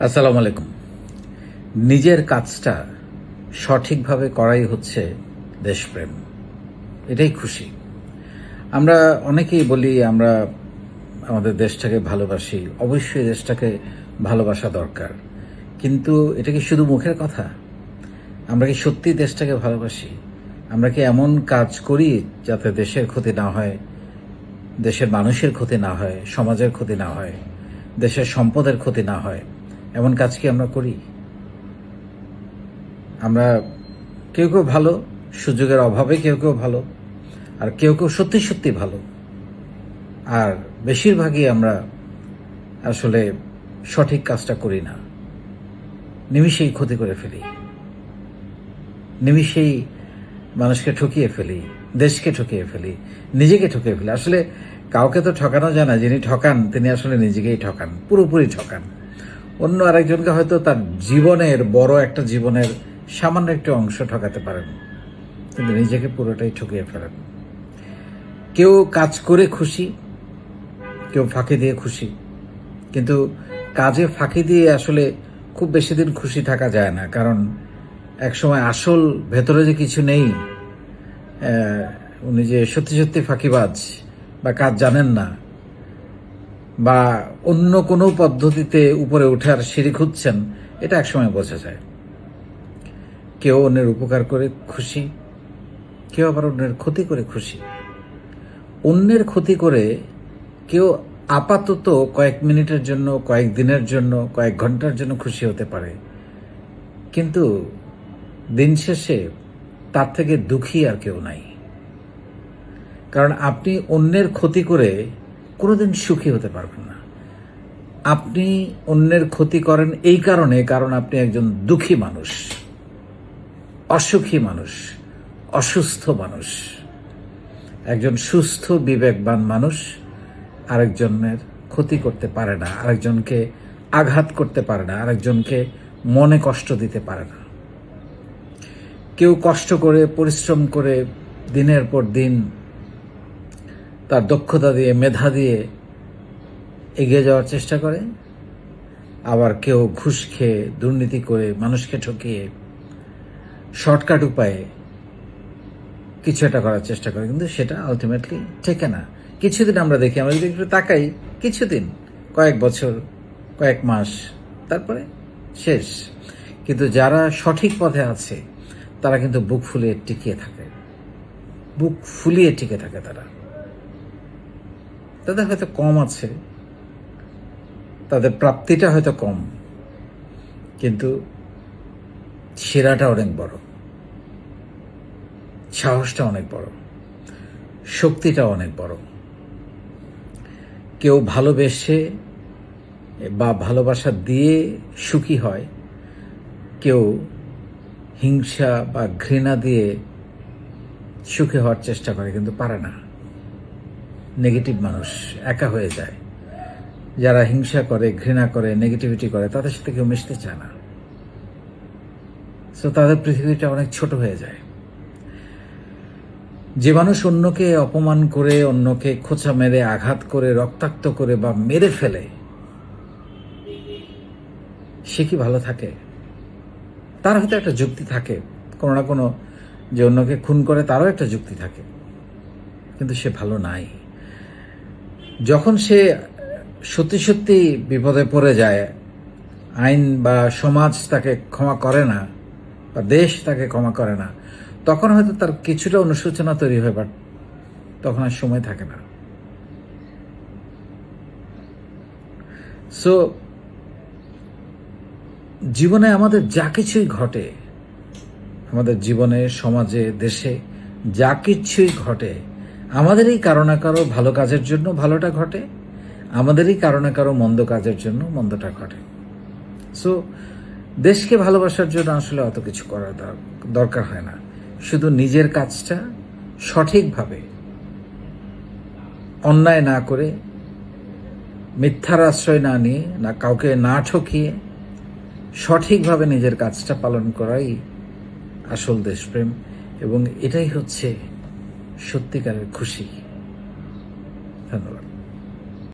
আসসালামু আলাইকুম। নিজের কাজটা সঠিকভাবে করাই হচ্ছে দেশপ্রেম। এটাই খুশি। আমরা অনেকেই বলি আমরা আমাদের দেশটাকে ভালোবাসি। অবশ্যই দেশটাকে ভালোবাসা দরকার। কিন্তু এটা কি শুধু মুখের কথা? আমরা কি সত্যি দেশটাকে ভালোবাসি? আমরা কি এমন কাজ করি যাতে দেশের ক্ষতি না হয়, দেশের মানুষের ক্ষতি না হয়, সমাজের ক্ষতি না হয়, দেশের সম্পদের ক্ষতি না হয়? এমন কাজ কি আমরা করি? আমরা কেউ কেউ ভালো, সুযোগের অভাবে কেউ কেউ ভালো, আর কেউ কেউ সত্যি সত্যি ভালো। আর বেশিরভাগই আমরা আসলে সঠিক কাজটা করি না। নিমিষেই ক্ষতি করে ফেলি। নিমিষেই মানুষকে ঠকিয়ে ফেলি, দেশকে ঠকিয়ে ফেলি, নিজেকে ঠকিয়ে ফেলি। আসলে কাউকে তো ঠকানো যায় না, যিনি ঠকান, তিনি আসলে নিজেকেই ঠকান, পুরোপুরি ঠকান। অন্য আরেকজনকে হয়তো তার জীবনের বড় একটা জীবনের সামান্য একটু অংশ ঠকাতে পারেন, কিন্তু নিজেকে পুরোটাই ঠকিয়ে ফেলেন। কেউ কাজ করে খুশি, কেউ ফাঁকি দিয়ে খুশি, কিন্তু কাজে ফাঁকি দিয়ে আসলে খুব বেশি দিন খুশি থাকা যায় না, কারণ একসময় আসল ভেতরে যে কিছু নেই উনি যে সত্যি সত্যি ফাঁকিবাজ বা কাজ জানেন না বা অন্য কোনো পদ্ধতিতে উপরে ওঠার সিঁড়ি খুঁজছেন, এটা একসময় বোঝা যায়। কেউ অন্যের উপকার করে খুশি, কেউ আবার অন্যের ক্ষতি করে খুশি। অন্যের ক্ষতি করে কেউ আপাতত কয়েক মিনিটের জন্য, কয়েক দিনের জন্য, কয়েক ঘণ্টার জন্য খুশি হতে পারে। কিন্তু দিন শেষে তার থেকে দুঃখী আর কেউ নাই। কারণ আপনি অন্যের ক্ষতি করে কোনোদিন সুখী হতে পারবেন না। আপনি অন্যের ক্ষতি করেন এই কারণে, কারণ আপনি একজন দুঃখী মানুষ, অসুখী মানুষ, অসুস্থ মানুষ। একজন সুস্থ, বিবেকবান মানুষ আরেকজনের ক্ষতি করতে পারে না, আরেকজনকে আঘাত করতে পারে না, আরেকজনকে মনে কষ্ট দিতে পারে না। কেউ কষ্ট করে, পরিশ্রম করে দিনের পর দিন তার দক্ষতা দিয়ে, মেধা দিয়ে এগিয়ে যাওয়ার চেষ্টা করে। আবার কেউ ঘুষ খেয়ে, দুর্নীতি করে মানুষকে ঠকিয়ে, শর্টকাট উপায়ে কিছু একটা করার চেষ্টা করে। কিন্তু সেটা আলটিমেটলি ঠেকে না। কিছুদিন আমরা দেখি, আমরা যদি একটু তাকাই, কিছুদিন, কয়েক বছর, কয়েক মাস, তারপরে শেষ। কিন্তু যারা সঠিক পথে আছে, তারা কিন্তু বুক ফুলিয়ে টিকিয়ে থাকে। বুক ফুলিয়ে টিকে থাকে তারা। তাদের হয়তো কম আছে। তাদের প্রাপ্তিটা হয়তো কম। কিন্তু সেরাটা অনেক বড়। সাহসটা অনেক বড়। শক্তিটা অনেক বড়। কেউ ভালোবেসে বা ভালোবাসা দিয়ে সুখী হয়, কেউ হিংসা বা ঘৃণা দিয়ে সুখী হওয়ার চেষ্টা করে, কিন্তু পারে না। নেগেটিভ মানুষ একা হয়ে যায়। যারা হিংসা করে, ঘৃণা করে নেগেটিভিটি করে, তাদের সাথে কেউ মিশতে চায় না। সো তাদের পৃথিবীটা অনেক ছোট হয়ে যায়। যে মানুষ অন্যকে অপমান করে, অন্যকে খোঁচা মেরে, আঘাত করে, রক্তাক্ত করে বা মেরে ফেলে, সে কি ভালো থাকে? তার হয়তো একটা যুক্তি থাকে। কোনো না কোনো যে অন্যকে খুন করে তারও একটা যুক্তি থাকে। কিন্তু সে ভালো নাই। যখন সে সত্যি সত্যি বিপদে পড়ে যায়, আইন বা সমাজ তাকে ক্ষমা করে না, বা দেশ তাকে ক্ষমা করে না, তখন হয়তো তার কিছুটা অনুশোচনা তৈরি হয় বাট তখন আর সময় থাকে না। সো জীবনে আমাদের যা কিছুই ঘটে, আমাদের জীবনে, সমাজে, দেশে, যা কিছুই ঘটে আমাদেরই কারও না কারও ভালো কাজের জন্য ভালোটা ঘটে, আমাদেরই কারও না কারও মন্দ কাজের জন্য মন্দটা ঘটে। সো দেশকে ভালোবাসার জন্য আসলে অত কিছু করার দরকার হয় না। শুধু নিজের কাজটা সঠিকভাবে অন্যায় না করে, মিথ্যার আশ্রয় না নিয়ে, না কাউকে না ঠকিয়ে সঠিকভাবে নিজের কাজটা পালন করাই আসল দেশপ্রেম এবং এটাই হচ্ছে সত্যিকারের খুশি। ধন্যবাদ।